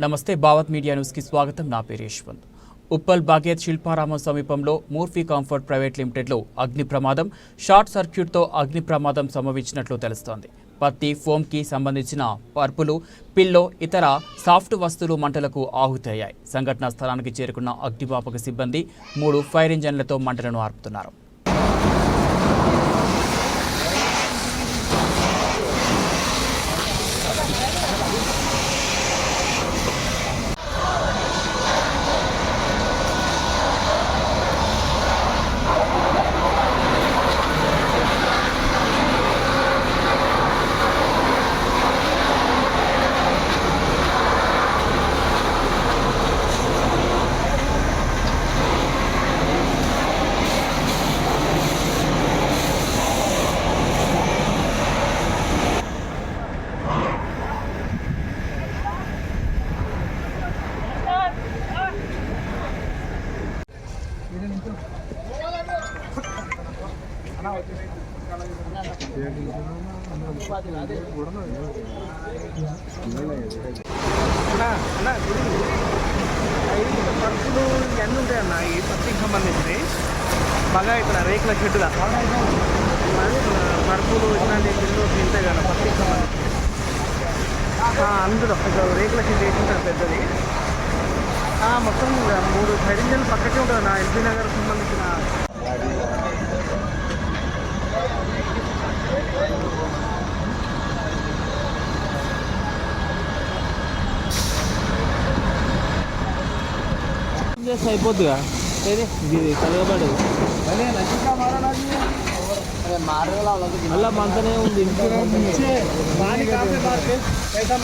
నమస్తే భావత్ మీడియా న్యూస్కి స్వాగతం. నా పేరు యశ్వంత్. ఉప్పల్ బాగేత్ శిల్పారామం సమీపంలో మూర్ఫీ కంఫర్ట్ ప్రైవేట్ లిమిటెడ్లో అగ్ని ప్రమాదం షార్ట్ సర్క్యూట్తో అగ్ని ప్రమాదం సంభవించినట్లు తెలుస్తోంది. పత్తి ఫోమ్కి సంబంధించిన పర్పులు పిల్లో ఇతర సాఫ్ట్ వస్తువులు మంటలకు ఆహుతయ్యాయి. సంఘటనా స్థలానికి చేరుకున్న అగ్నిమాపక సిబ్బంది మూడు ఫైర్ ఇంజన్లతో మంటలను ఆర్పుతున్నారు. అన్నా, అన్నా, గుడి. ఇవన్నీ ఉంటాయి ఈ పత్తికి సంబంధించి బాగా ఇక్కడ రేకుల షెడ్డుగా మరి, పరుపులు ఇట్లాంటి ఇల్లు తింటాయి కదా పత్తికి సంబంధించి అందులో రేకుల చెట్టు వేసింటారు పెద్దది మొత్తం మూడు సైడ్ ఇంజన్ పక్కకే ఉంటుంది నా ఎల్బీ నగర్ సంబంధించిన. అయిపోద్దిగా. ఇది కలగబడదు మళ్ళీ మంతనే ఉంది. పైసా